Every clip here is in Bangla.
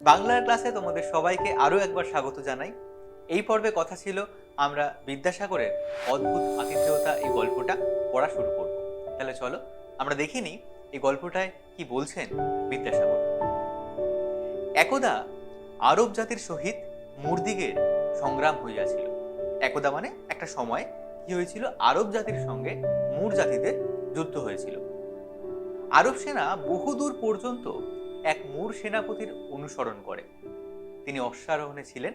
বাংলার ক্লাসে তোমাদের সবাইকে আরও একবার স্বাগত জানাই। এই পর্বে কথা ছিল আমরা বিদ্যাসাগরের অদ্ভুত আতিথেয়তা এই গল্পটা পড়া শুরু করব। তাহলে চলো, আমরা দেখে নিই এই গল্পটায় কি বলছেন বিদ্যাসাগর। একদা আরব জাতির সহিত মুরদিগের সংগ্রাম হইয়াছিল। একদা মানে একটা সময় কি হয়েছিল? আরব জাতির সঙ্গে মুর জাতিদের যুদ্ধ হয়েছিল। আরব সেনা বহুদূর পর্যন্ত এক মূর সেনাপতির অনুসরণ করে। তিনি অশ্বারোহণে ছিলেন,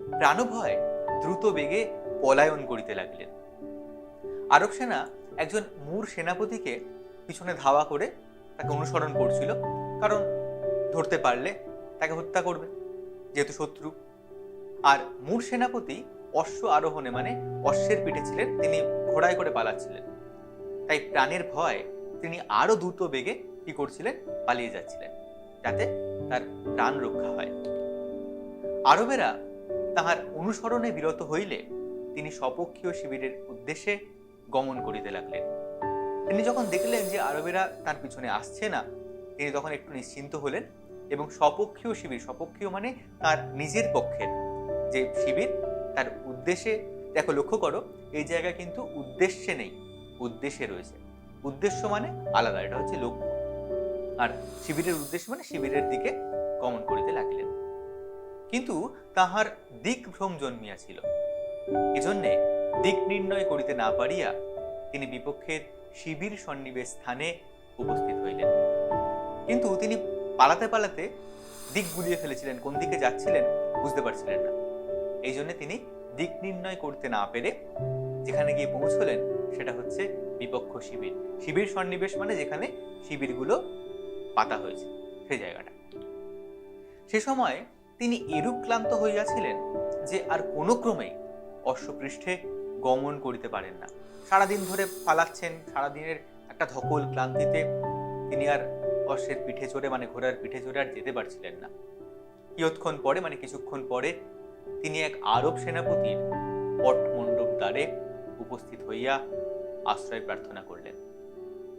প্রাণভয় দ্রুত বেগে পলায়ন করিতে লাগলেন। আরব সেনা একজন মূর সেনাপতিকে পিছনে ধাওয়া করে তাকে অনুসরণ করছিল, কারণ ধরতে পারলে তাকে হত্যা করবে, যেহেতু শত্রু। আর মূর সেনাপতি অশ্ব আরোহণে মানে অশ্বের পিঠে ছিলেন, তিনি ঘোড়ায় করে পালাচ্ছিলেন। তাই প্রাণের ভয় তিনি আরও দ্রুত বেগে কি করছিলেন, পালিয়ে যাচ্ছিলেন। যাতে তার প্রাণ রক্ষা হয়। আরবেরা তাহার অনুসরণে বিরত হইলে তিনি স্বপক্ষীয় শিবিরের উদ্দেশ্যে গমন করিতে লাগলেন। তিনি যখন দেখলেন যে আরবেরা তার পিছনে আসছে না, তিনি তখন একটু নিশ্চিন্ত হলেন এবং স্বপক্ষীয় শিবির, স্বপক্ষীয় মানে তার নিজের পক্ষের যে শিবির, তার উদ্দেশ্যে, দেখো লক্ষ্য করো, এই জায়গায় কিন্তু উদ্দেশ্যে নেই, উদ্দেশ্যে রয়েছে। উদ্দেশ্য মানে আলাদা, এটা হচ্ছে লক্ষ্য। আর শিবিরের উদ্দেশ্য মানে শিবিরের দিকে গমন করিতে লাগিলেন। কিন্তু তাহার দিক ভ্রম জন্মিয়াছিল। এজন্যে দিক নির্ণয় করিতে না পারিয়া তিনি বিপক্ষের শিবির সন্নিবেশ স্থানে উপস্থিত হইলেন। কিন্তু তিনি পালাতে পালাতে দিক গুলিয়ে ফেলেছিলেন, কোন দিকে যাচ্ছিলেন বুঝতে পারছিলেন না। এই জন্য তিনি দিক নির্ণয় করতে না পেরে যেখানে গিয়ে পৌঁছলেন, সেটা হচ্ছে বিপক্ষ শিবির। শিবির সন্নিবেশ মানে যেখানে শিবিরগুলো পাতা হয়েছে সেই জায়গাটা। সে সময় তিনি এরূপ ক্লান্ত হইয়াছিলেন যে আর কোনো ক্রমেই অশ্বপৃষ্ঠে গমন করিতে পারেন না। সারাদিন ধরে পালাচ্ছেন, সারাদিনের একটা ধকল ক্লান্তিতে তিনি আর অশ্বের পিঠে চড়ে মানে ঘোড়ার পিঠে চড়ে আর যেতে পারছিলেন না। কিয়ৎক্ষণ পরে মানে কিছুক্ষণ পরে তিনি এক আরব সেনাপতির পট মণ্ডপ দ্বারে উপস্থিত হইয়া আশ্রয় প্রার্থনা করলেন।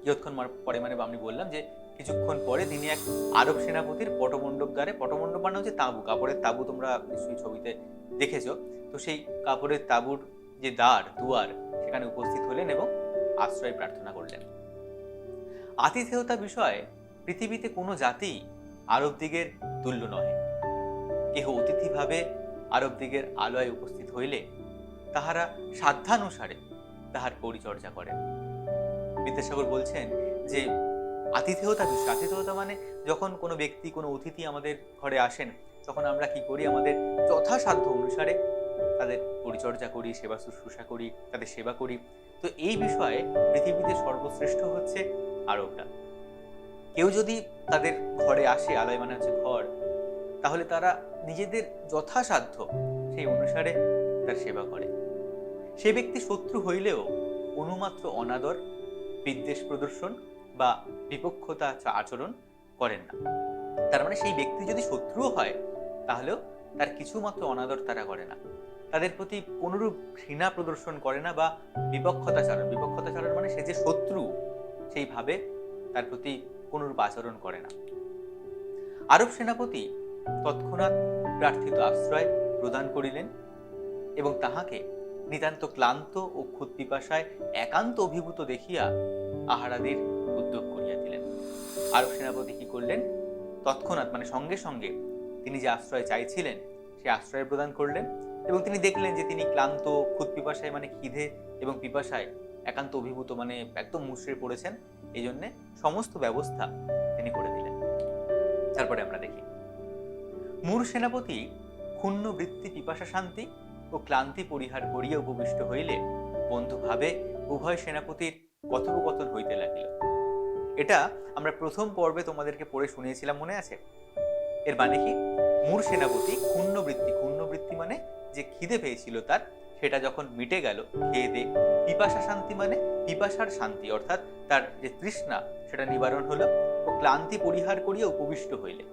কিয়ৎক্ষণ পরে মানে আমি বললাম যে কিছুক্ষণ পরে তিনি এক আরব সেনাপতির পটমণ্ডপ দ্বারে পটমণ্ডপ মানে হচ্ছে তাঁবু, কাপড়ের তাঁবু তোমরা নিশ্চয়ই ছবিতে দেখেছ। তো সেই কাপড়ের তাঁবুর যে দ্বার, দুয়ার, সেখানে উপস্থিত হলেন এবং আশ্রয় প্রার্থনা করলেন। আতিথেয়তা বিষয়ে পৃথিবীতে কোনো জাতি আরব দিগের তুল্য নহে। কেহ অতিথিভাবে আরব দিগের আলয়ে উপস্থিত হইলে তাহারা সাধ্যানুসারে তাহার পরিচর্যা করেন বিদ্যাসাগর বলছেন যে আতিথেয়তা বিষয় আতিথেয়তা মানে যখন কোনো ব্যক্তি, কোনো অতিথি আমাদের ঘরে আসেন, তখন আমরা কি করি? আমাদের যথাসাধ্য অনুসারে তাদের পরিচর্যা করি, সেবা শুশ্রূষা করি, তাদের সেবা করি। তো এই বিষয়ে পৃথিবীতে সর্বশ্রেষ্ঠ হচ্ছে আরবরা। কেউ যদি তাদের ঘরে আসে, আলয় মানে হচ্ছে ঘর, তাহলে তারা নিজেদের যথাসাধ্য সেই অনুসারে তার সেবা করে। সে ব্যক্তি শত্রু হইলেও অনুমাত্র অনাদর, বিদ্বেষ প্রদর্শন বা বিপক্ষতা আচরণ করেন না। তার মানে সেই ব্যক্তি যদি শত্রুও হয়, তাহলেও তার কিছুমাত্র অনাদর তারা করে না। তাদের প্রতি কোনরূপ ঘৃণা প্রদর্শন করে না বা বিপক্ষতাচারণ বিপক্ষতাচারণ মানে সে যে শত্রু, সেইভাবে তার প্রতি কোনরূপ আচরণ করে না। আরব সেনাপতি তৎক্ষণাৎ প্রার্থিত আশ্রয় প্রদান করিলেন এবং তাহাকে নিতান্ত ক্লান্ত ও ক্ষুদ পিপাসায় একান্ত অভিভূত দেখিয়া আহারাদির উদ্যোগ করিয়া দিলেন সেনাপতি কি করলেন? তৎক্ষণাৎ মানে সঙ্গে সঙ্গে তিনি যে আশ্রয় চাইছিলেন, সে আশ্রয় প্রদান করলেন এবং তিনি দেখলেন যে তিনি ক্লান্ত ক্ষুদ পিপাসায় মানে খিদে এবং পিপাসায় একান্ত অভিভূত মানে একদম মুশড়ে পড়েছেন। এই জন্যে সমস্ত ব্যবস্থা তিনি করে দিলেন। তারপরে আমরা দেখি। মূর সেনাপতি ক্ষুণ্ণ বৃত্তি, পিপাসা, শান্তি ও ক্লান্তি পরিহার করিয়া উপবিষ্ট হইলে বন্ধুভাবে উভয় সেনাপতির কথোপকথন হইতে লাগিল এটা আমরা প্রথম পর্বে তোমাদেরকে পড়ে শুনিয়েছিলাম মনে আছে? এর মানে কি? মূর সেনাপতি ক্ষুণ্ণ বৃত্তি ক্ষুণ্ণ মানে যে খিদে পেয়েছিল তার, সেটা যখন মিটে গেল, খেয়ে দে। পিপাসা শান্তি মানে পিপাসার শান্তি, অর্থাৎ তার যে তৃষ্ণা, সেটা নিবারণ হলো ও ক্লান্তি পরিহার করিয়া উপবিষ্ট হইলে।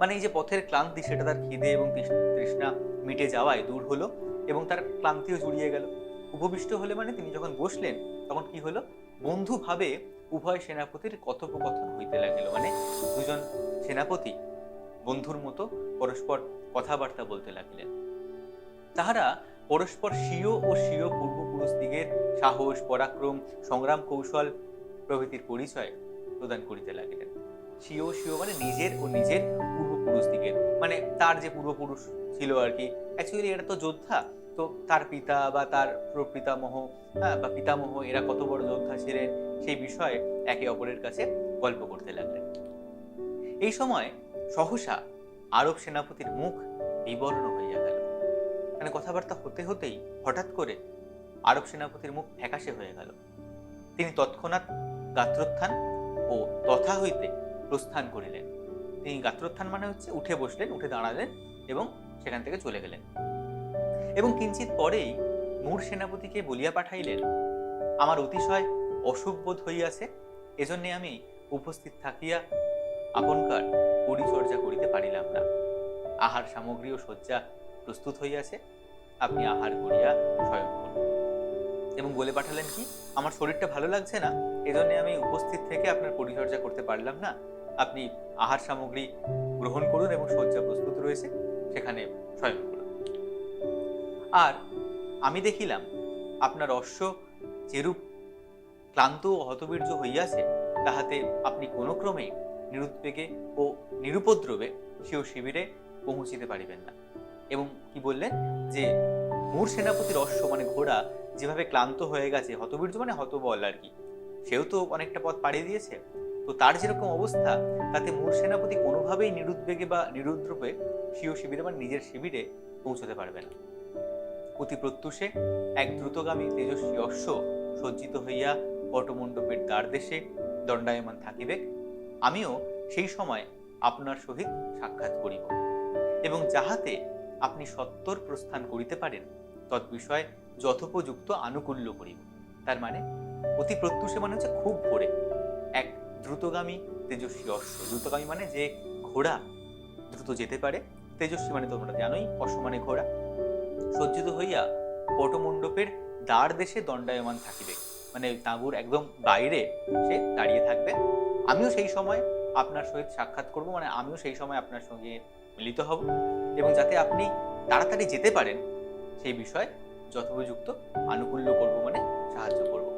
মানে এই যে পথের ক্লান্তি, সেটা তার খিদে এবং তৃষ- তৃষ্ণা মিটে যাওয়ায় দূর হলো এবং তার ক্লান্তিও জুড়িয়ে গেল। উপবিষ্ট হলে মানে তিনি যখন বসলেন, তখন কি হলো? বন্ধুভাবে উভয় সেনাপতির কথোপকথন হইতে লাগিল। মানে দুজন সেনাপতি বন্ধুর মতো পরস্পর কথাবার্তা বলতে লাগিলেন। তাহারা পরস্পর স্বীয় ও স্বীয় পূর্বপুরুষ দিগের সাহস, পরাক্রম, সংগ্রাম কৌশল প্রভৃতির পরিচয় প্রদান করিতে লাগিলেন। স্বীয় স্বীয় মানে নিজের ও নিজের পূর্বপুরুষ দিগের। মানে তার যে পূর্বপুরুষ ছিল আর কি অ্যাকচুয়ালি এটা তো যোদ্ধা। তো তার পিতা বা তার প্রপিতামহ হ্যাঁ বা পিতামহ, এরা কত বড় যোদ্ধা ছিলেন সেই বিষয়ে একে অপরের কাছে গল্প করতে লাগলেন। এই সময় সহসা আরব সেনাপতির মুখ বিবর্ণ হইয়া গেল। মানে কথাবার্তা হতে হতেই হঠাৎ করে আরব সেনাপতির মুখ ফ্যাকাশে হয়ে গেল। তিনি তৎক্ষণাৎ গাত্রোত্থান ও তথা হইতে প্রস্থান করিলেন। তিনি গাত্রোত্থান মানে হচ্ছে উঠে বসলেন, উঠে দাঁড়ালেন এবং সেখান থেকে চলে গেলেন। এবং কিঞ্চিত পরেই মূর সেনাপতিকে বলিয়া পাঠাইলেন, আমার অতিশয় বোধ হইয়াছে, এজন্যে আমি উপস্থিত থাকিয়া আপনকার পরিচর্যা করিতে পারিলাম না। আহার সামগ্রী ও শয্যা প্রস্তুত হইয়াছে, আপনি আহার করিয়া শয়ন করুন এবং বলে পাঠালেন কি, আমার শরীরটা ভালো লাগছে না, এজন্য আমি উপস্থিত থেকে আপনার পরিচর্যা করতে পারলাম না। আপনি আহার সামগ্রী গ্রহণ করুন এবং শয্যা প্রস্তুত রয়েছে, সেখানে শয়ন করুন আর আমি দেখিলাম, আপনার অশ্ব যেরূপ ক্লান্ত ও হতবীর্য হইয়াছে, তাহাতে আপনি কোনো ক্রমে নিরুদ্বেগে ও নিরুপদ্রবে সেও শিবিরে পৌঁছিতে পারিবেন না। এবং কি বললেন? যে মূর সেনাপতির অশ্ব মানে ঘোড়া যেভাবে ক্লান্ত হয়ে গেছে, হতবীর্য মানে হতবল আর কি, সেও তো অনেকটা পথ পাড়িয়ে দিয়েছে। তো তার যেরকম অবস্থা, তাতে মূর সেনাপতি কোনোভাবেই নিরুদ্বেগে বা নিরুদ্রবে স্বীয় শিবিরে বা নিজের শিবিরে পৌঁছতে পারবে না। অতি প্রত্যুষে এক দ্রুতগামী তেজস্বী অশ্ব সজ্জিত হইয়া পটমণ্ডপের দ্বার দেশে দণ্ডায়মান থাকিবে, আমিও সেই সময় আপনার সহিত সাক্ষাৎ করিব। এবং যাহাতে আপনি সত্তর প্রস্থান করিতে পারেন, তৎবিষয়ে যথোপযুক্ত আনুকূল্য করিব। তার মানে অতি প্রত্যুষে মানে হচ্ছে খুব ভোরে। এক দ্রুতগামী তেজস্বী অশ্ব। দ্রুতগামী মানে যে ঘোড়া দ্রুত যেতে পারে, তেজস্বী মানে তোমরা জানোই, অশ্ব মানে ঘোড়া। সজ্জিত হইয়া পটমণ্ডপের দ্বার দেশে দণ্ডায়মান থাকিবে। মানে তাঁবুর একদম বাইরে সে দাঁড়িয়ে থাকবে। আমিও সেই সময় আপনার সহিত সাক্ষাৎ করব মানে আমিও সেই সময় আপনার সঙ্গে মিলিত হব এবং যাতে আপনি তাড়াতাড়ি যেতে পারেন সেই বিষয়ে যথোপযুক্ত আনুকূল্য করব মানে সাহায্য করব।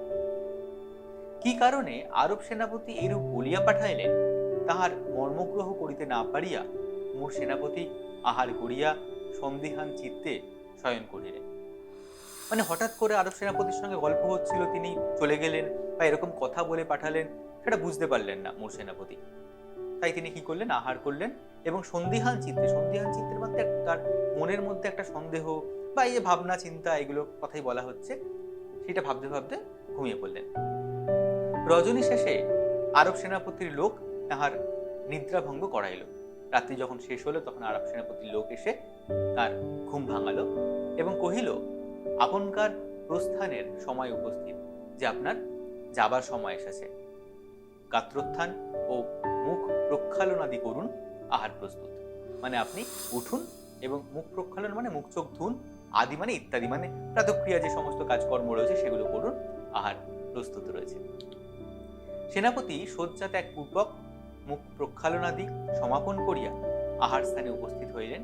কি কারণে আরব সেনাপতি এরূপ বলিয়া পাঠাইলেন, তাহার মর্মগ্রহ করিতে না পারিয়া মোর সেনাপতি আহার করিয়া সন্দিহান চিত্তে শয়ন করিলেন। মানে হঠাৎ করে আরব সেনাপতির সঙ্গে গল্প হচ্ছিল, তিনি চলে গেলেন বা এরকম কথা বলে পাঠালেন, সেটা বুঝতে পারলেন না মোর সেনাপতি। তাই তিনি কি করলেন? আহার করলেন এবং সন্দিহান চিত্তে, সন্দিহান চিত্তের মধ্যে তার মনের মধ্যে একটা সন্দেহ বা এই যে ভাবনা, চিন্তা, এগুলো কথাই বলা হচ্ছে, সেটা ভাবতে ভাবতে ঘুমিয়ে পড়লেন। রজনী শেষে আরব সেনাপতির লোক তাহার নিদ্রাভঙ্গ করাইল। রাত্রি যখন শেষ হলো, তখন আরব সেনাপতির লোক এসে তার ঘুম ভাঙালো এবং কহিল আপনকার প্রস্থানের সময় উপস্থিত, যে আপনার যাবার সময় এসেছে। গাত্রোত্থান ও মুখ প্রক্ষালনাদি করুন, আহার প্রস্তুত। মানে আপনি উঠুন এবং মুখ প্রক্ষালন মানে মুখ, চোখ ধুন, আদি মানে ইত্যাদি মানে প্রাতক্রিয়া যে সমস্ত কাজকর্ম রয়েছে সেগুলো করুন, আহার প্রস্তুত রয়েছে। সেনাপতি শয্যা ত্যাগ পূর্বক মুখ প্রক্ষালনাদি সমাপন করিয়া আহার স্থানে উপস্থিত হইলেন,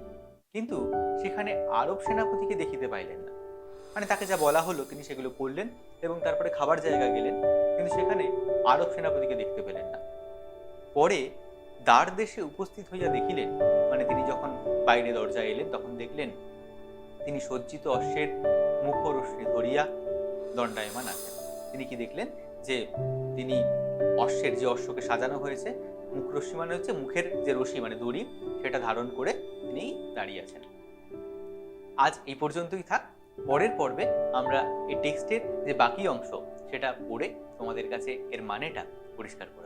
কিন্তু সেখানে আরব সেনাপতিকে দেখিতে পাইলেন না। মানে তাকে যা বলা হলো তিনি সেগুলো করলেন এবং তারপরে খাবার জায়গায় গেলেন, কিন্তু সেখানে আরব সেনাপতিকে দেখতে পেলেন না। পরে দ্বার দেশে উপস্থিত হইয়া দেখিলেন মানে তিনি যখন বাইরে দরজায় এলেন, তখন দেখলেন তিনি সজ্জিত অশ্বের মুখরশ্মি ধরিয়া দণ্ডায়মান আছেন। তিনি কি দেখলেন? যে তিনি অশ্বের যে অশ্বকে সাজানো হয়েছে, মুখরশ্মি মানে হচ্ছে মুখের যে রশ্মি মানে দড়ি, সেটা ধারণ করে তিনি দাঁড়িয়ে আছেন। আজ এই পর্যন্তই থাক। পরের পর্বে আমরা এই টেক্সটের যে বাকি অংশ, সেটা পড়ে তোমাদের কাছে এর মানেটা পরিষ্কার করব।